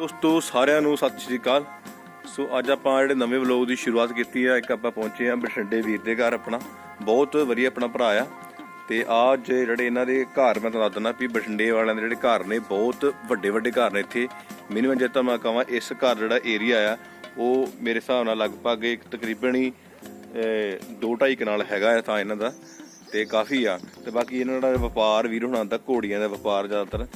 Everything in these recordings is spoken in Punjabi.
ਦੋਸਤੋ, ਸਾਰਿਆਂ ਨੂੰ ਸਤਿ ਸ਼੍ਰੀ ਅਕਾਲ। ਸੋ ਅੱਜ ਆਪਾਂ ਜਿਹੜੇ ਨਵੇਂ ਵਲੌਗ ਦੀ ਸ਼ੁਰੂਆਤ ਕੀਤੀ ਆ, ਇੱਕ ਆਪਾਂ ਪਹੁੰਚੇ ਆ ਬਠਿੰਡੇ ਵੀਰ ਦੇ ਘਰ ਆਪਣਾ। ਬਹੁਤ ਵਧੀਆ ਆਪਣਾ ਭਰਾ ਆ। ਤੇ ਆ ਜਿਹੜੇ ਇਹਨਾਂ ਦੇ ਘਰ, ਮੈਂ ਤੁਹਾਨੂੰ ਦੱਸ ਦਿੰਦਾ ਵੀ ਬਠਿੰਡੇ ਵਾਲਿਆਂ ਦੇ ਜਿਹੜੇ ਘਰ ਨੇ, ਬਹੁਤ ਵੱਡੇ ਵੱਡੇ ਘਰ ਨੇ ਇੱਥੇ। ਮਿਨੀਮਮ ਜੇ ਤਾਂ ਮੈਂ ਕਹਾਂ, ਇਸ ਘਰ ਜਿਹੜਾ ਏਰੀਆ ਆ ਉਹ ਮੇਰੇ ਹਿਸਾਬ ਨਾਲ ਲਗਭਗ ਇੱਕ ਤਕਰੀਬਨ ਹੀ 2.5 ਕਨਾਲ ਹੈਗਾ ਆ ਤਾਂ ਇਹਨਾਂ ਦਾ, ਤੇ ਕਾਫੀ ਆ। ਤੇ ਬਾਕੀ ਇਹਨਾਂ ਦਾ ਵਪਾਰ ਵੀਰ ਹੁਣਾਂ ਦਾ ਘੋੜੀਆਂ ਦਾ ਵਪਾਰ ਜ਼ਿਆਦਾਤਰ।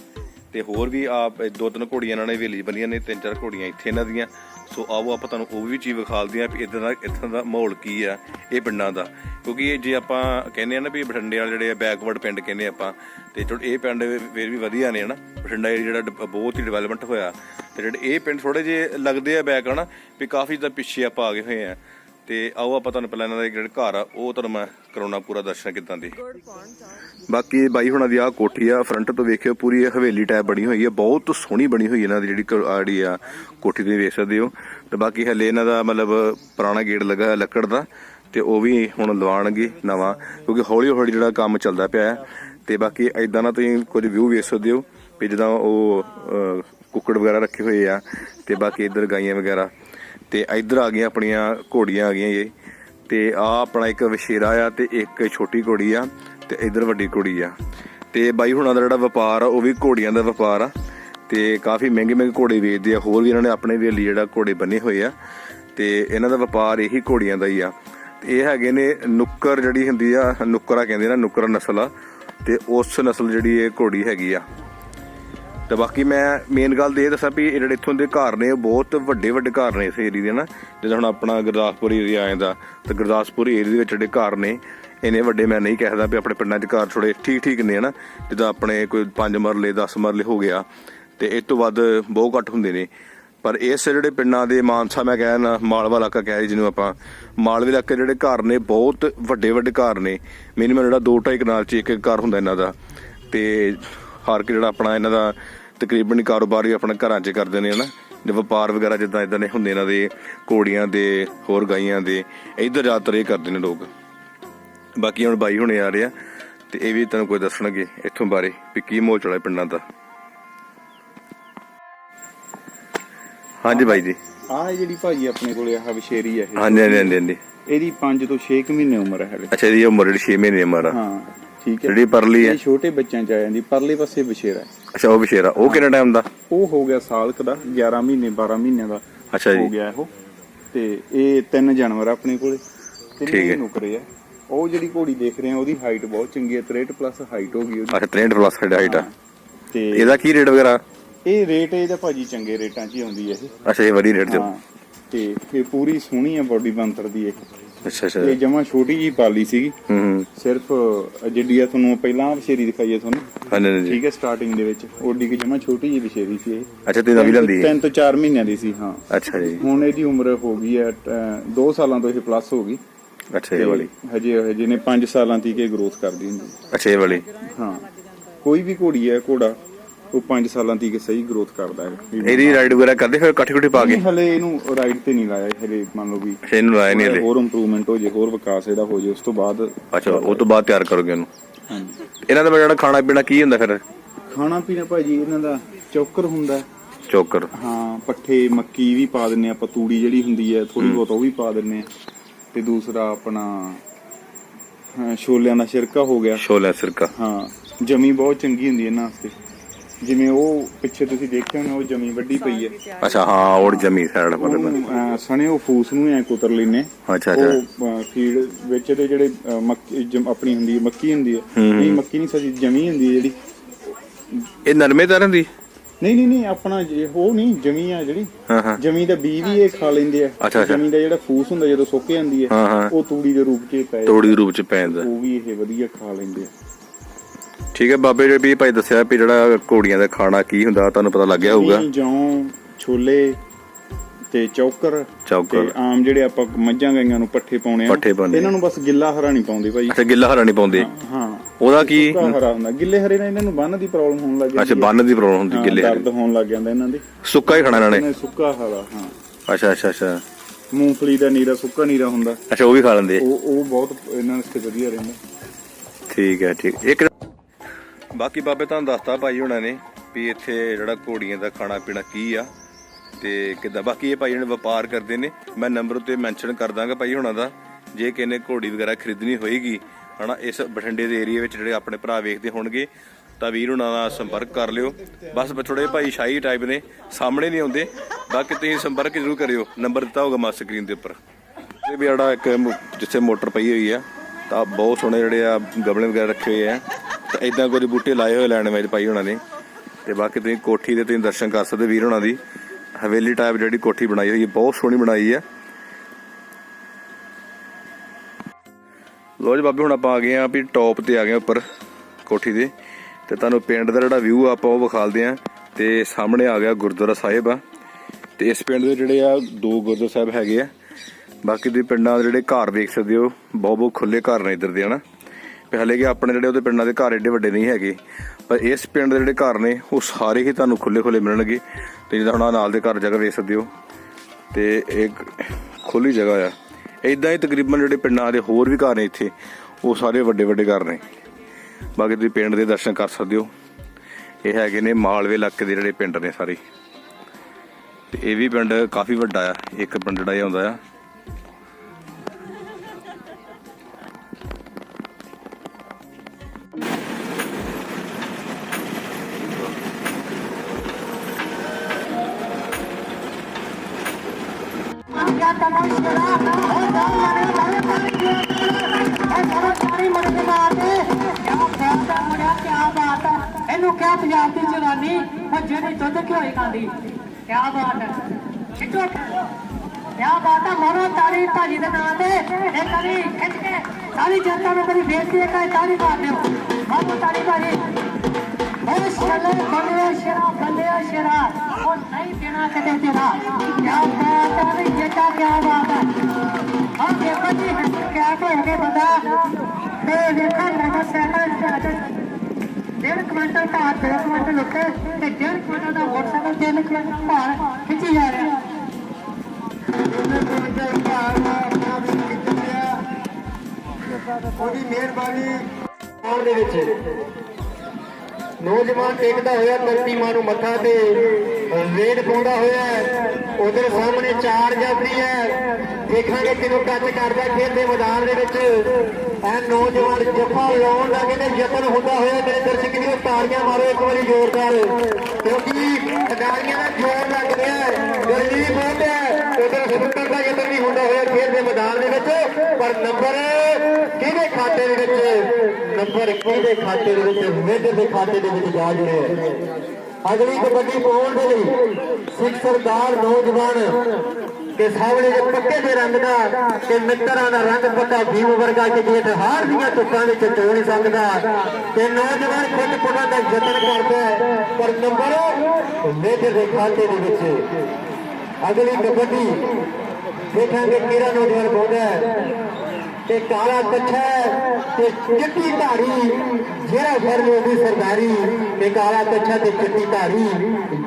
ਤੇ ਹੋਰ ਵੀ ਆ ਦੋ ਤਿੰਨ ਘੋੜੀਆਂ ਇਹਨਾਂ ਨੇ ਹਵੇਲੀ ਬਣੀਆਂ ਨੇ, ਤਿੰਨ ਚਾਰ ਘੋੜੀਆਂ ਇੱਥੇ ਇਹਨਾਂ ਦੀਆਂ। ਸੋ ਆਓ ਆਪਾਂ ਤੁਹਾਨੂੰ ਉਹ ਵੀ ਚੀਜ਼ ਵਿਖਾਲਦੇ ਆ ਵੀ ਇਦਾਂ ਦਾ ਇੱਥਾਂ ਦਾ ਮਾਹੌਲ ਕੀ ਆ, ਇਹ ਪਿੰਡਾਂ ਦਾ। ਕਿਉਂਕਿ ਇਹ ਜੇ ਆਪਾਂ ਕਹਿੰਦੇ ਆ ਨਾ ਵੀ ਬਠਿੰਡੇ ਵਾਲੇ ਜਿਹੜੇ ਆ ਬੈਕਵਰਡ ਪਿੰਡ ਕਹਿੰਦੇ ਆਪਾਂ, ਤੇ ਥੋੜ੍ਹੇ ਇਹ ਪਿੰਡ ਫੇਰ ਵੀ ਵਧੀਆ ਨੇ ਹਨਾ। ਬਠਿੰਡਾ area ਜਿਹੜਾ ਡ- ਬਹੁਤ ਹੀ ਡਿਵੈਲਪਮੈਂਟ ਹੋਇਆ। ਤੇ ਜਿਹੜੇ ਇਹ ਪਿੰਡ ਥੋੜੇ ਜੇ ਲੱਗਦੇ ਆ ਬੈਕ ਹਨਾ, ਵੀ ਕਾਫੀ ਦਾ ਪਿੱਛੇ ਆਪਾਂ ਆ ਗਏ ਹੋਏ ਆ। ਤੇ ਆਓ ਆਪਾਂ ਤੁਹਾਨੂੰ ਪਹਿਲਾਂ ਇਹਨਾਂ ਦਾ ਜਿਹੜੇ ਘਰ ਆ, ਉਹ ਤੁਹਾਨੂੰ ਮੈਂ ਕਰਾਉਣਾ ਪੂਰਾ ਦਰਸ਼ਨ ਕਿਦਾਂ ਦੀ। ਬਾਕੀ ਬਾਈ ਹੁਣਾਂ ਦੀ ਆ ਕੋਠੀ ਆ ਫਰੰਟ ਤੋਂ ਵੇਖਿਓ, ਪੂਰੀ ਹਵੇਲੀ ਟਾਈਪ ਬਣੀ ਹੋਈ ਹੈ ਬਹੁਤ ਸੋਹਣੀ ਬਣੀ ਹੋਈ ਇਹਨਾਂ ਦੀ ਜਿਹੜੀ ਕ- ਆਹ ਜਿਹੜੀ ਆ ਕੋਠੀ ਤੁਸੀਂ ਵੇਖ ਸਕਦੇ ਹੋ। ਤੇ ਬਾਕੀ ਹਲੇ ਇਹਨਾਂ ਦਾ ਮਤਲਬ ਪੁਰਾਣਾ ਗੇਟ ਲੱਗਾ ਲੱਕੜ ਦਾ, ਤੇ ਉਹ ਵੀ ਹੁਣ ਲਵਾਉਣਗੇ ਨਵਾਂ, ਕਿਉਂਕਿ ਹੌਲੀ ਹੌਲੀ ਜਿਹੜਾ ਕੰਮ ਚੱਲਦਾ ਪਿਆ ਹੈ। ਤੇ ਬਾਕੀ ਐਦਾਂ ਨਾ ਤੁਸੀਂ ਕੁਝ ਵਿਊ ਵੇਖ ਸਕਦੇ ਹੋ, ਵੀ ਜਿੱਦਾਂ ਉਹ ਕੁੱਕੜ ਵਗੈਰਾ ਰੱਖੇ ਹੋਏ ਆ, ਤੇ ਬਾਕੀ ਇੱਧਰ ਗਾਈਆਂ ਵਗੈਰਾ। ਤੇ ਇੱਧਰ ਆ ਗਈਆਂ ਆਪਣੀਆਂ ਘੋੜੀਆਂ ਆ ਗਈਆਂ ਇਹ ਤੇ ਆ ਆਪਣਾ ਇੱਕ ਵਸ਼ੇਰਾ ਆ ਤੇ ਇੱਕ ਛੋਟੀ ਘੋੜੀ ਆ ਤੇ ਇਧਰ ਵੱਡੀ ਘੋੜੀ ਆ। ਤੇ ਬਾਈ ਹੁਣਾਂ ਦਾ ਜਿਹੜਾ ਵਪਾਰ ਆ, ਉਹ ਵੀ ਘੋੜੀਆਂ ਦਾ ਵਪਾਰ ਆ। ਤੇ ਕਾਫੀ ਮਹਿੰਗੇ ਮਹਿੰਗੇ ਘੋੜੇ ਵੇਚਦੇ ਆ, ਹੋਰ ਵੀ ਇਹਨਾਂ ਨੇ ਆਪਣੇ ਵੇਲੀ ਜਿਹੜਾ ਘੋੜੇ ਬੰਨੇ ਹੋਏ ਆ। ਤੇ ਇਹਨਾਂ ਦਾ ਵਪਾਰ ਇਹੀ ਘੋੜੀਆਂ ਦਾ ਹੀ ਆ। ਤੇ ਇਹ ਹੈਗੇ ਨੇ ਨੁੱਕਰ ਜਿਹੜੀ ਹੁੰਦੀ ਆ, ਨੁੱਕਰਾ ਕਹਿੰਦੇ ਨਾ, ਨੁੱਕਰ ਨਸਲ ਆ। ਤੇ ਉਸ ਨਸਲ ਜਿਹੜੀ ਇਹ ਘੋੜੀ ਹੈਗੀ ਆ। ਤੇ ਬਾਕੀ ਮੈਂ ਮੇਨ ਗੱਲ ਤੇ ਇਹ ਦੱਸਾਂ ਵੀ ਇਹ ਜਿਹੜੇ ਇੱਥੋਂ ਦੇ ਘਰ ਨੇ, ਉਹ ਬਹੁਤ ਵੱਡੇ ਵੱਡੇ ਘਰ ਨੇ ਇਸ ਏਰੀਆ ਦੇ ਨਾ। ਜਿੱਦਾਂ ਹੁਣ ਆਪਣਾ ਗੁਰਦਾਸਪੁਰ ਏਰੀਆ ਆ ਜਾਂਦਾ ਤੇ ਗੁਰਦਾਸਪੁਰ ਏਰੀਆ ਦੇ ਵਿੱਚ ਜਿਹੜੇ ਘਰ ਨੇ, ਇੰਨੇ ਵੱਡੇ ਮੈਂ ਨਹੀਂ ਕਹਿਦਾ ਵੀ ਆਪਣੇ ਪਿੰਡਾਂ 'ਚ ਘਰ ਥੋੜੇ ਠੀਕ ਠੀਕ ਨੇ ਹਨਾ। ਜਿੱਦਾਂ ਆਪਣੇ ਕੋਈ 5 ਮਰਲੇ 10 ਮਰਲੇ ਹੋ ਗਿਆ, ਤੇ ਇਸ ਤੋਂ ਵੱਧ ਬਹੁਤ ਘੱਟ ਹੁੰਦੇ ਨੇ। ਪਰ ਇਸ ਜਿਹੜੇ ਪਿੰਡਾਂ ਦੇ ਮਾਨਸਾ ਮੈਂ ਕਹਿਣਾ ਮਾਲਵਾ ਇਲਾਕਾ ਕਹਿ ਜਿਹਨੂੰ ਆਪਾਂ, ਮਾਲਵੇ ਇਲਾਕੇ ਜਿਹੜੇ ਘਰ ਨੇ, ਬਹੁਤ ਵੱਡੇ ਵੱਡੇ ਘਰ ਨੇ। ਮਿਨੀਮਮ ਜਿਹੜਾ 2.5 ਕਨਾਲ 'ਚ ਇੱਕ ਇੱਕ ਘਰ ਹੁੰਦਾ ਇਹਨਾਂ ਦਾ। ਤੇ ਹਰ ਇੱਕ ਜਿਹੜਾ ਆਪਣਾ ਇਹਨਾਂ ਦਾ ਤਕਰੀਬਨ ਕਾਰੋਬਾਰ ਵੀ ਆਪਣੇ ਘਰਾਂ 'ਚ ਕਰਦੇ ਨੇ ਹਨਾ? ਜੇ ਵਪਾਰ ਵਗੈਰਾ ਜਿੱਦਾਂ ਇਦਾਂ ਦੇ ਹੁੰਦੇ ਇਹਨਾਂ ਦੇ ਘੋੜੀਆਂ ਦੇ ਹੋਰ ਗਾਈਆਂ ਦੇ ਇੱਧਰ ਜ਼ਿਆਦਾਤਰ ਇਹ ਕਰਦੇ ਨੇ ਲੋਕ। ਬਾਕੀ ਹੁਣ ਬਾਈ ਹੁਣੇ ਆ ਰਹੇ ਆ ਤੇ ਇਹ ਵੀ ਤੁਹਾਨੂੰ ਕੋਈ ਦੱਸਣਗੇ ਇੱਥੋਂ ਬਾਰੇ ਵੀ ਕੀ ਮੋਹ ਚੜਾ ਪਿੰਡਾਂ ਦਾ। ਹਾਂਜੀ ਬਾਈ ਜੀ। ਆਹ ਜਿਹੜੀ ਭਾਜੀ ਆਪਣੇ ਕੋਲੇ ਆਹ ਵਿਸ਼ੇਰੀ ਹੈ ਇਹ ਹਾਂਜੀ ਹਾਂਜੀ ਹਾਂਜੀ ਹਾਂਜੀ। ਇਹਦੀ 5 ਤੋਂ 6 ਮਹੀਨੇ ਉਮਰ ਹੈ ਹਲੇ। ਅੱਛਾ ਇਹਦੀ ਉਮਰ ਜਿਹੜੀ 6 ਮਹੀਨੇ ਉਮਰ ਆ। ਹਾਂ ਠੀਕ ਹੈ। ਜਿਹੜੀ ਪਰਲੀ ਹੈ। ਇਹ ਛੋਟੇ ਬੱਚਿਆਂ ਚ ਆ ਜਾਂਦੀ ਪਰਲੇ ਪਾਸੇ ਵਿਸ਼ੇਰਾ ਹੈ। ਅੱਛਾ ਉਹ ਵਿਸ਼ੇਰਾ ਉਹ ਕਿੰਨਾ ਟਾਈਮ ਦਾ? ਉਹ ਹੋ ਗਿਆ ਸਾਲ ਕੁ ਦਾ 11 ਮਹੀਨੇ 12 ਮਹੀਨਿਆਂ ਦਾ ਅੱਛਾ ਹੋ ਜੀ ਗਿਆ ਉਹ। ਤੇ ਇਹ ਤਿੰਨ ਜਾਨਵਰ ਆਪਣੇ ਕੋਲੇ। ਤਿੰਨੇ ਹੈ। ਹੀ ਨੁਕਰੇ ਆ। ਉਹ ਜਿਹੜੀ ਘੋੜੀ ਦੇਖ ਰਹੇ ਆ ਉਹਦੀ ਹਾਈਟ ਬਹੁਤ ਚੰਗੀ ਹੈ 63 ਪਲੱਸ ਹਾਈਟ ਹੋ ਗਈ ਉਹਦੀ। ਅੱਛਾ 63 ਪਲੱਸ ਹਾਈਟ ਆ। ਤੇ ਇਹਦਾ ਕੀ ਰੇਟ ਵਗੈਰਾ? ਇਹ ਰੇਟ ਇਹਦਾ ਭਾਜੀ ਚੰਗੇ ਰੇਟਾਂ 'ਚ ਹੀ ਆਉਂਦੀ ਹੈ ਇਹ। ਅੱਛਾ ਇਹ ਵਧੀਆ ਰੇਟ ਚ। ਹਾਂ। ਤੇ ਇਹ ਪੂਰੀ ਸੋਹਣੀ ਆ ਬੋਡੀ ਬੰਤਰ ਦੀ ਇਹ। ਅੱਛਾ ਅੱਛਾ। ਇਹ ਜਮਾ ਛੋਟੀ ਜੀ ਪਾਲੀ ਸੀਗੀ। ਹੂੰ ਹੂੰ। ਸਿਰਫ ਜਿੱਡੀ ਆ ਤੁਹਾਨੂੰ ਪਹਿਲਾਂ ਬਸ਼ੇਰੀ ਦਿਖਾਈ ਹੈ ਤੁਹਾਨੂੰ। ਹਾਂਜੀ ਹਾਂਜੀ। ਠੀਕ ਹੈ ਸਟਾਰਟਿੰਗ ਦੇ ਵਿੱਚ। ਓਡੀ ਕਿ ਜਮਾ ਛੋਟੀ ਜੀ ਬਸ਼ੇਰੀ ਸੀ ਇਹ। ਅੱਛਾ ਤੇ ਨਵੀਂ ਲੰਦੀ ਤਿੰਨ ਤੋਂ 4 ਮਹੀਨਿਆਂ ਦੀ ਸੀ ਹਾਂ। ਅੱਛਾ ਜੀ। ਹੁਣ ਇਹਦੀ ਉਮਰ ਹੋ ਗਈ ਹੈ 2 ਸਾਲਾਂ ਤੋਂ ਇਹ ਪਲੱਸ ਹੋ ਗਈ। ਅੱਛਾ ਇਹ ਵਾਲੀ। ਹਜੇ ਹਜੇ ਨੇ 5 ਸਾਲਾਂ ਤੀਕ ਇਹ ਗਰੋਥ ਕਰਦੀ ਹੁੰਦੀ। ਅੱਛਾ ਇਹ ਵਾਲੀ। ਹਾਂ। ਕੋਈ ਵੀ ਘੋੜੀ ਹੈ ਘੋੜਾ ਉਹ 5 ਸਾਲਾਂ ਤੀਕ ਸਹੀ ਗਰੋਥ ਕਰਦਾ ਹੈ। ਇਹਦੀ ਰਾਈਡ ਵਗੈਰਾ ਕਰਦੇ ਫਿਰ ਇਕੱਠੀ ਇਕੱਠੀ ਪਾ ਕੇ? ਹਲੇ ਇਹਨੂੰ ਰਾਈਡ ਤੇ ਨਹੀਂ ਲਾਇਆ ਹਲੇ ਮੰਨ ਲਓ ਵੀ ਇਹਨੂੰ ਲਾਇਆ ਨਹੀਂ ਹਲੇ। ਹੋਰ ਇੰਪਰੂਵਮੈਂਟ ਹੋ ਜੇ ਹੋਰ ਵਿਕਾਸ ਇਹਦਾ ਹੋ ਜੇ ਉਸ ਤੋਂ ਬਾਅਦ ਅੱਛਾ ਉਹ ਤੋਂ ਬਾਅਦ ਤਿਆਰ ਕਰੋਗੇ ਉਹਨੂੰ? ਹਾਂਜੀ। ਇਹਨਾਂ ਦਾ ਜਿਹੜਾ ਖਾਣਾ ਪੀਣਾ ਕੀ ਹੁੰਦਾ ਫਿਰ? ਖਾਣਾ ਪੀਣਾ ਭਾਜੀ ਇਹਨਾਂ ਦਾ ਚੌਕਰ ਹੁੰਦਾ। ਚੋਕਰ। ਹਾਂ ਪੱਠੇ ਮੱਕੀ ਵੀ ਪਾ ਦਿੰਨੇ ਆਪਾਂ ਤੂੜੀ ਜਿਹੜੀ ਹੁੰਦੀ ਹੈ ਥੋੜੀ ਬਹੁਤ ਉਹ ਵੀ ਪਾ ਦਿੰਨੇ ਆ ਤੇ ਦੂਸਰਾ ਆਪਣਾ ਛੋਲਿਆਂ ਦਾ ਛਿਰਕਾ ਹੋ ਗਿਆ। ਛੋਲੇ ਸਿਰਕਾ। ਹਾਂ ਜਮੀ ਬਹੁਤ ਚੰਗੀ ਹੁੰਦੀ ਹੈ ਇਹਨਾਂ ਵਾਸਤੇ। ਜਿਵੇਂ ਉਹ ਪਿੱਛੇ ਤੁਸੀਂ ਦੇਖਿਆ ਹੋਣਾ ਉਹ ਜਮੀ ਵੱਡੀ ਪਈ ਹੈ। ਅੱਛਾ ਹਾਂ ਔਰ ਜਮੀ ਸਾਈਡ ਪਰ ਅਹ, ਸਣੇ ਉਹ ਫੂਸ ਨੂੰ ਐ ਕੁਤਰ ਲੈਨੇ ਅੱਛਾ ਅੱਛਾ। ਉਹ ਫੀਡ ਵਿੱਚ ਦੇ ਜਿਹੜੇ ਅਹ, ਮੱਕੀ ਜਮ- ਆਪਣੀ ਹੁੰਦੀ ਹੈ ਮੱਕੀ ਹੁੰਦੀ ਹੈ। ਨਹੀਂ ਮੱਕੀ ਨਹੀਂ ਸੱਜੀ ਜਮੀ ਹੁੰਦੀ ਹੈ ਜਿਹੜੀ। ਇਹ ਨਰਮੇ ਤਰ੍ਹਾਂ ਦੀ? ਨਹੀਂ ਨਹੀਂ ਨਹੀਂ ਆਪਣਾ ਜੇ ਉਹ ਨਹੀਂ ਜਮੀ ਆ ਜਿਹੜੀ। ਹਾਂ ਹਾਂ। ਜਮੀ ਦਾ ਬੀ ਵੀ ਇਹ ਖਾ ਲੈਂਦੇ ਆ। ਅੱਛਾ। ਜਮੀ ਦਾ ਜਿਹੜਾ ਫੂਸ ਹੁੰਦਾ ਜਦੋਂ ਸੁੱਕ ਜਾਂਦੀ ਹੈ ਹਾਂ, ਹਾਂ। ਉਹ ਤੂੜੀ ਦੇ ਰੂਪ 'ਚ ਹੀ ਪਏ ਤੋੜੀ ਦੇ ਰੂਪ ਚ ਪੈ ਜਾਂਦਾ। ਉਹ ਵੀ ਇਹ ਵਧੀਆ ਖਾ ਲੈਂਦੇ ਆ। ਠੀਕ ਹੈ ਬਾਬੇ ਜੀ ਵੀ ਭਾਈ ਦੱਸਿਆ ਵੀ ਜਿਹੜਾ ਘੋੜੀਆਂ ਦਾ ਖਾਣਾ ਕੀ ਹੁੰਦਾ ਤੁਹਾਨੂੰ ਪਤਾ ਲੱਗ ਗਿਆ ਹੋਊਗਾ। ਜੌਂ ਛੋਲੇ ਤੇ ਚੌਕਰ ਚੌਕਰ। ਤੇ ਆਮ ਜਿਹੜੇ ਆਪਾਂ ਮੱਝਾਂ ਗਾਈਆਂ ਨੂੰ ਪੱਠੇ ਪਾਉਣੇ ਆ। ਪੱਠੇ ਪਾਉਂਦੇ। ਇਹਨਾਂ ਨੂੰ ਬਸ ਗਿੱਲਾ ਹਰਾ ਨਹੀਂ ਪਾਉਂਦੇ ਭਾਈ। ਅੱਛਾ ਗਿੱਲਾ ਹਰਾ ਨਹੀਂ ਪਾਉਂਦੇ। ਹਾਂ ਉਹਦਾ ਕੀ? ਸੁੱਕਾ ਹਰਾ ਹੁੰਦਾ। ਗਿੱਲੇ ਹਰੇ ਨਾਲ ਇਹਨਾਂ ਨੂੰ ਬੰਨ ਦੀ ਪ੍ਰੋਬਲਮ ਹੋਣ ਲੱਗ ਅੱਛਾ ਜਾਂਦੀ ਹੈ। ਬੰਨ ਦੀ ਪ੍ਰੋਬਲਮ ਹੁੰਦੀ ਗਿੱਲੇ ਦਰਦ ਹੋਣ ਲੱਗ ਜਾਂਦਾ ਇਹਨਾਂ ਦੇ। ਸੁੱਕਾ ਹੀ ਖਾਣਾ ਇਹਨਾਂ ਨੇ? ਇਹਨਾਂ ਸੁੱਕਾ ਹਰਾ ਹਾਂ। ਅੱਛਾ ਅੱਛਾ ਅੱਛਾ। ਮੂੰਗਫਲੀ ਦਾ ਨੀਰਾ ਸੁੱਕਾ ਨੀਰਾ ਹੁੰਦਾ। ਅੱਛਾ ਉਹ ਵੀ ਖਾ ਲੈਂਦੇ। ਆ। ਉਹ ਉਹ ਬਹੁਤ ਇਹਨਾਂ ਵਾਸਤੇ ਵਧੀਆ ਰਹਿੰਦਾ। ਠੀਕ ਹੈ ਠੀਕ। ਇੱਕ ਬਾਕੀ ਬਾਬੇ ਤੁਹਾਨੂੰ ਦੱਸਤਾ ਭਾਈ ਹੁਣਾਂ ਨੇ ਵੀ ਇੱਥੇ ਜਿਹੜਾ ਘੋੜੀਆਂ ਦਾ ਖਾਣਾ ਪੀਣਾ ਕੀ ਆ ਤੇ ਕਿੱਦਾਂ। ਬਾਕੀ ਇਹ ਭਾਈ ਜਿਹੜੇ ਵਪਾਰ ਕਰਦੇ ਨੇ, ਮੈਂ ਨੰਬਰ ਉੱਤੇ ਮੈਂਸ਼ਨ ਕਰ ਦਾਂਗਾ ਭਾਈ ਹੁਣਾਂ ਦਾ। ਜੇ ਕਿਸੇ ਨੇ ਘੋੜੀ ਵਗੈਰਾ ਖਰੀਦਣੀ ਹੋਏਗੀ, ਹਨਾ, ਇਸ ਬਠਿੰਡੇ ਦੇ ਏਰੀਆ ਵਿੱਚ ਜਿਹੜੇ ਆਪਣੇ ਭਰਾ ਵੇਖਦੇ ਹੋਣਗੇ, ਤਾਂ ਵੀਰ ਹੁਣਾਂ ਦਾ ਸੰਪਰਕ ਕਰ ਲਿਓ। ਬਸ ਥੋੜੇ ਭਾਈ ਸ਼ਾਹੀ ਟਾਈਪ ਨੇ, ਸਾਹਮਣੇ ਨਹੀਂ ਆਉਂਦੇ। ਬਾਕੀ ਤੁਸੀਂ ਸੰਪਰਕ ਜ਼ਰੂਰ ਕਰਿਓ ਨੰਬਰ ਦਿੱਤਾ ਹੋਗਾ ਮਾ ਸਕਰੀਨ ਦੇ ਉੱਪਰ। ਇਹ ਵੀ ਜਿਹੜਾ ਇੱਕ ਜਿੱਥੇ ਮੋਟਰ ਪਈ ਹੋਈ ਆ, ਤਾਂ ਬਹੁਤ ਸੋਹਣੇ ਜਿਹੜੇ ਆ ਗਮਲੇ ਵਗੈਰਾ ਰੱਖੇ ਹੋਏ ਆ। ਇਦਾਂ ਕੋਈ ਬੂਟੇ ਲਾਏ ਹੋਏ ਲੈਣ ਵਿੱਚ ਭਾਈ ਉਹਨਾਂ ਨੇ। ਤੇ ਬਾਕੀ ਤੁਸੀਂ ਕੋਠੀ ਦੇ ਤੁਸੀਂ ਦਰਸ਼ਨ ਕਰ ਸਕਦੇ ਹੋ ਵੀਰ ਉਹਨਾਂ ਦੀ। ਹਵੇਲੀ ਟਾਈਪ ਜਿਹੜੀ ਕੋਠੀ ਬਣਾਈ ਹੋਈ ਹੈ, ਬਹੁਤ ਸੋਹਣੀ ਬਣਾਈ ਹੈ। ਲੋ ਜੀ ਬਾਬੇ, ਹੁਣ ਆਪਾਂ ਆ ਗਏ ਆ ਵੀ ਟੌਪ ਤੇ ਆ ਗਏ ਉੱਪਰ ਕੋਠੀ ਦੇ। ਤੇ ਤੁਹਾਨੂੰ ਪਿੰਡ ਦਾ ਜਿਹੜਾ ਵਿਊ ਆਪਾਂ ਉਹ ਵਿਖਾਲਦੇ ਆ ਤੇ ਸਾਹਮਣੇ ਆ ਗਿਆ ਗੁਰਦੁਆਰਾ ਸਾਹਿਬ ਆ। ਤੇ ਇਸ ਪਿੰਡ ਦੇ ਜਿਹੜੇ ਆ, ਦੋ ਗੁਰਦੁਆਰਾ ਸਾਹਿਬ ਹੈਗੇ ਆ। ਬਾਕੀ ਦੇ ਪਿੰਡਾਂ ਦੇ ਜਿਹੜੇ ਘਰ ਵੇਖ ਸਕਦੇ ਹੋ ਬਹੁਤ ਬਹੁਤ ਖੁੱਲੇ ਘਰ ਨੇ ਇੱਧਰ ਦੇ, ਹਨਾ? ਪਹਿਲੇ ਕਿ ਆਪਣੇ ਜਿਹੜੇ ਉਹਦੇ ਪਿੰਡਾਂ ਦੇ ਘਰ ਏਡੇ ਵੱਡੇ ਨਹੀਂ ਹੈਗੇ, ਪਰ ਇਸ ਪਿੰਡ ਦੇ ਜਿਹੜੇ ਘਰ ਨੇ, ਉਹ ਸਾਰੇ ਹੀ ਤੁਹਾਨੂੰ ਖੁੱਲੇ ਖੁੱਲੇ ਮਿਲਣਗੇ ਤੇ ਜਿੱਦਾਂ ਹੁਣ ਨਾਲ ਦੇ ਘਰ ਜਗ੍ਹਾ ਵੇਖ ਸਕਦੇ ਹੋ ਤੇ ਇੱਕ ਖੁੱਲੀ ਜਗ੍ਹਾ ਆ। ਇਦਾਂ ਹੀ ਤਕਰੀਬਨ ਜਿਹੜੇ ਪਿੰਡਾਂ ਦੇ ਹੋਰ ਵੀ ਘਰ ਨੇ ਇੱਥੇ, ਉਹ ਸਾਰੇ ਵੱਡੇ ਵੱਡੇ ਘਰ ਨੇ। ਬਾਕੀ ਤੁਸੀਂ ਪਿੰਡ ਦੇ ਦਰਸ਼ਨ ਕਰ ਸਕਦੇ ਹੋ। ਇਹ ਹੈਗੇ ਨੇ ਮਾਲਵੇ ਇਲਾਕੇ ਦੇ ਜਿਹੜੇ ਪਿੰਡ ਨੇ ਸਾਰੇ। ਤੇ ਇਹ ਵੀ ਪਿੰਡ ਕਾਫੀ ਵੱਡਾ ਆ। ਇੱਕ ਪਿੰਡ ਜਿਹੜਾ ਇਹ ਆਉਂਦਾ ਆ ਇਹਨੂੰ ਕਿਹਾ ਪੰਜਾਬ ਦੀ ਜਵਾਨੀ ਉਹ ਜਿਹੜੀ ਦੁੱਧ ਘਿਓ ਹੀ ਖਾਂਦੀ ਕਿਆ ਬਾਤ ਹੈ ਖਿੱਚੋ ਕਿਆ ਬਾਤ ਹੈ ਮੋਰੋ ਤਾਰੀ ਭਾਜੀ ਦੇ ਨਾਂ ਤੇ ਇਹ ਕਰੀ ਖਿੱਚ ਕੇ ਸਾਰੀ ਜਨਤਾ ਨੂੰ ਕਰੀ ਬੇਨਤੀ ਹੈ ਕਿ ਤਾਰੀ ਮਾਰ ਦਿਓ ਮਾਰੋ ਤਾਰੀ ਭਾਜੀ ਉਹ ਸ਼ਲੇ ਬੰਦੇ ਸ਼ਰਾ ਬੰਦੇ ਸ਼ਰਾ ਉਹ ਨਹੀਂ ਦੇਣਾ ਕਦੇ ਤੇਰਾ ਕਿਆ ਬਾਤ ਹੈ ਵੀ ਜੇਟਾ ਕਿਆ ਬਾਤ ਹੈ ਦੇਖੋ ਜੀ ਕਿਆ ਹੋ ਕੇ ਬੰਦਾ ਤੇ ਦੇਖੋ ਮੋਟਰਸਾਈਕਲ ਡੇਢ ਕੁਇੰਟਲ ਭਾਰ ਦੋ ਕੁਇੰਟਲ ਉੱਤੇ ਤੇ ਡੇਢ ਕੁਇੰਟਲ ਦਾ ਮੋਟਰਸਾਈਕਲ ਤਿੰਨ ਕੁਇੰਟਲ ਭਾਰ ਖਿੱਚੀ ਜਾ ਰਿਹਾ ਉਹਦੀ ਮਿਹਰਬਾਨੀ ਆਉਣ ਦੇ ਵਿੱਚ। ਨੌਜਵਾਨ ਟੇਕਦਾ ਹੋਇਆ ਧਰਤੀ ਮਾਂ ਨੂੰ ਮੱਥਾ ਤੇ ਰੇਡ ਪਾਉਂਦਾ ਹੋਇਆ ਉਧਰ ਸਾਹਮਣੇ ਚਾਰ ਜਾਫੀ ਹੈ। ਦੇਖਾਂਗੇ ਕਿਹਨੂੰ ਟੱਚ ਕਰਦਾ ਖੇਡ ਦੇ ਮੈਦਾਨ ਦੇ ਵਿੱਚ। ਇਹ ਨੌਜਵਾਨ ਜੱਫਾ ਲਾਉਣ ਦਾ ਕਹਿੰਦੇ ਯਤਨ ਹੁੰਦਾ ਹੋਇਆ ਮੇਰੇ ਦਰਸ਼ਕ ਵੀਰੋ, ਤਾੜੀਆਂ ਮਾਰੋ ਇੱਕ ਵਾਰੀ ਜ਼ੋਰਦਾਰ। ਕਿਉਂਕਿ ਖਿਡਾਰੀਆਂ ਦਾ ਜ਼ੋਰ ਲੱਗ ਰਿਹਾ ਹੈ। ਗਰਮੀ ਬਹੁਤ ਹੈ, ਉਧਰ ਸੁੱਟਣ ਦਾ ਯਤਨ ਵੀ ਹੁੰਦਾ ਹੋਇਆ ਖੇਡ ਦੇ ਮੈਦਾਨ ਦੇ ਵਿੱਚ। ਪਰ ਨੰਬਰ ਕਿਹਦੇ ਖਾਤੇ ਦੇ ਵਿੱਚ? ਨੰਬਰ ਕਿਹਦੇ ਖਾਤੇ ਦੇ ਵਿੱਚ? ਮੇਜਰ ਦੇ ਖਾਤੇ ਦੇ ਵਿੱਚ ਜਾ ਜੁੜਿਆ ਅਗਲੀ ਕਬੱਡੀ ਪਾਉਣ ਦੇ ਲਈ ਸਿੱਖ ਸਰਦਾਰ ਨੌਜਵਾਨ ਤੇ ਸਾਹਮਣੇ ਦੇ ਪੱਕੇ ਦੇ ਰੰਗ ਦਾ ਤੇ ਮਿੱਤਰਾਂ ਦਾ ਰੰਗ ਪੱਕਾ ਭੀਮ ਵਰਗਾ ਕਿ ਜੇਠ ਹਾਰ ਦੀਆਂ ਤੁਕਾਂ ਵਿੱਚ ਚੋਣ ਸੰਗਦਾ ਤੇ ਨੌਜਵਾਨ ਖੁਦ ਪੁੱਟਣ ਦਾ ਯਤਨ ਕਰਦਾ ਪਰ ਨੰਬਰ ਮੇਜਰ ਦੇ ਖਾਤੇ ਦੇ ਵਿੱਚ ਅਗਲੀ ਕਬੱਡੀ ਦੇਖਾਂਗੇ ਕਿਹੜਾ ਨੌਜਵਾਨ ਪਾਉਂਦਾ ਤੇ ਕਾਲਾ ਕੱਛਾ ਤੇ ਚਿੱਟੀ ਧਾਰੀ ਜਿਹੜਾ ਫਰਮ ਉਹਦੀ ਸਰਦਾਰੀ, ਤੇ ਕਾਲਾ ਕੱਛਾ ਤੇ ਚਿੱਟੀ ਧਾਰੀ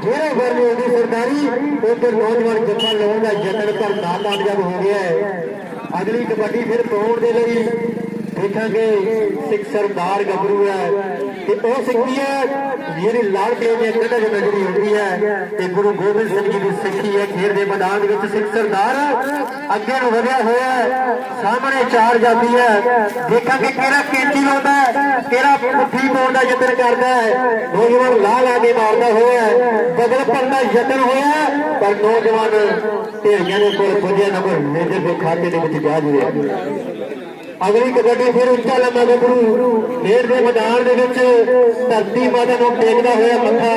ਜਿਹੜਾ ਫਰਮ ਉਹਦੀ ਸਰਦਾਰੀ, ਉਧਰ ਨੌਜਵਾਨ ਜੱਫਾ ਲਾਉਣ ਦਾ ਯਤਨ ਪਰ ਨਾ ਹੋ ਗਿਆ ਹੈ। ਅਗਲੀ ਕਬੱਡੀ ਫਿਰ ਪਾਉਣ ਦੇ ਲਈ ਦੇਖਾਂਗੇ, ਸਿੱਖ ਸਰਦਾਰ ਗੱਭਰੂ ਹੈ। ਤੇ ਉਹ ਸਿੱਖੀ ਹੈ ਜਿਹੜੀ ਲਾਲ ਕਿਲੇ ਦੇ ਅੱਗੇ ਤੱਕ ਨਜ਼ਰੀ ਹੁੰਦੀ ਹੈ। ਤੇ ਗੁਰੂ ਗੋਬਿੰਦ ਸਿੰਘ ਜੀ ਦੀ ਸਿੱਖੀ ਹੈ, ਖੇਡ ਦੇ ਮੈਦਾਨ ਵਿੱਚ ਸਿੱਖ ਸਰਦਾਰ ਅੱਗੇ ਨੂੰ ਵਧਿਆ ਹੋਇਆ ਸਾਹਮਣੇ ਚਾਰ ਜਾਤੀ ਹੈ। ਦੇਖਾਂਗੇ ਕਿਹੜਾ ਕੇਂਚੀ ਲਾਉਂਦਾ ਹੈ, ਕਿਹੜਾ ਮੁੱਠੀ ਪਾਉਣ ਦਾ ਯਤਨ ਕਰਦਾ ਹੈ। ਨੌਜਵਾਨ ਲਾਲ ਲਾ ਮਾਰਦਾ ਹੋਇਆ ਬਦਲ ਭਰਨ ਦਾ ਯਤਨ ਹੋਇਆ ਪਰ ਨੌਜਵਾਨ ਢੇਰੀਆਂ ਦੇ ਕੋਲ ਪੁੱਜਿਆ ਨੰਬਰ ਮੇਜਰ ਦੇ ਖਾਤੇ ਦੇ ਵਿੱਚ ਜਾ ਜੁੜਿਆ। ਅਗਲੀ ਕਬੱਡੀ ਫਿਰ ਉੱਚਾ ਲੰਮਾ ਗੱਭਰੂ ਖੇਡ ਦੇ ਮੈਦਾਨ ਦੇ ਵਿੱਚ ਧਰਤੀ ਮਾਤਾ ਨੂੰ ਟੇਕਦਾ ਹੋਇਆ ਮੱਥਾ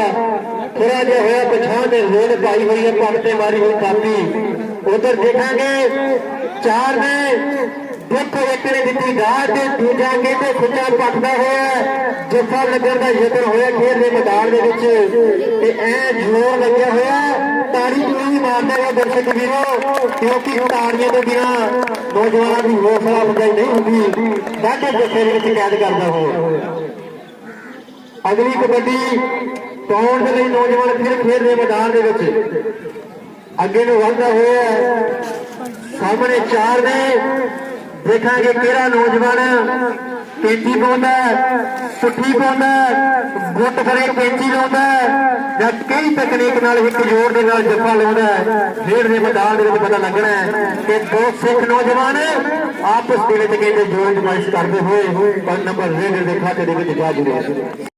ਥੋੜਾ ਜਿਹਾ ਹੋਇਆ ਪਛਾਣ ਦੇ ਰੋਡ ਪਾਈ ਹੋਈ ਹੈ ਪੱਟ ਤੇ ਮਾਰੀ ਹੋਈ ਕਾਪੀ। ਉਧਰ ਦੇਖਾਂਗੇ, ਚਾਰ ਨੇ ਦੇਖੋ ਇੱਕ ਨੇ ਦਿੱਤੀ ਗਾਹ ਤੇ ਦੂਜਾ ਕਹਿੰਦੇ ਖੁੱਚਾ ਪੱਟਦਾ ਹੋਇਆ ਜੱਫਾ ਲੱਗਣ ਦਾ ਯਤਨ ਹੋਇਆ ਖੇਡ ਦੇ ਮੈਦਾਨ ਦੇ ਵਿੱਚ ਤੇ ਐ ਜ਼ੋਰ ਲੱਗਿਆ ਹੋਇਆ। ਤਾੜੀ ਜ਼ਰੂਰ ਮਾਰਦਾ ਹੈ ਦਰਸ਼ਕ ਵੀਰੋ ਕਿਉਂਕਿ ਤਾੜੀਆਂ ਦੇ ਬਿਨਾ ਨੌਜਵਾਨਾਂ ਦੀ ਹੌਸਲਾ ਅਫਜ਼ਾਈ ਨਹੀਂ ਹੁੰਦੀ। ਸਾਡੇ ਜੱਫੇ ਦੇ ਵਿੱਚ ਕੈਦ ਕਰਦਾ ਹੋ। ਅਗਲੀ ਕਬੱਡੀ ਪਾਉਣ ਦੇ ਲਈ ਨੌਜਵਾਨ ਫਿਰ ਖੇਡ ਦੇ ਮੈਦਾਨ ਦੇ ਵਿੱਚ। ਅੱਗੇ ਨੂੰ ਵਧਦਾ ਹੋਇਆ ਸਾਹਮਣੇ ਚਾਰ ਨੇ। ਦੇਖਾਂਗੇ ਕਿਹੜਾ ਨੌਜਵਾਨ ਕੈਂਚੀ ਪਾਉਂਦਾ ਸੁੱਠੀ ਪਾਉਂਦਾ ਹੈ, ਗੁੱਟ ਫਰੇ ਕੈਂਚੀ ਲਾਉਂਦਾ ਜਾਂ ਕਈ ਤਕਨੀਕ ਨਾਲ ਇੱਕ ਜੋੜ ਦੇ ਨਾਲ ਜੱਫਾ ਲਾਉਂਦਾ ਹੈ। ਖੇਡ ਦੇ ਮੈਦਾਨ ਦੇ ਵਿੱਚ ਪਤਾ ਲੱਗਣਾ ਹੈ ਕਿ ਦੋ ਸਿੱਖ ਨੌਜਵਾਨ ਆਪਸ ਦੇ ਵਿੱਚ ਕਹਿੰਦੇ ਜੋੜ ਜਮਾਇਸ਼ ਕਰਦੇ ਹੋਏ ਪਰ ਨੰਬਰ ਰੇਡਰ ਦੇ ਖਾਤੇ ਦੇ ਵਿੱਚ ਜਾ ਜੁੜੇ।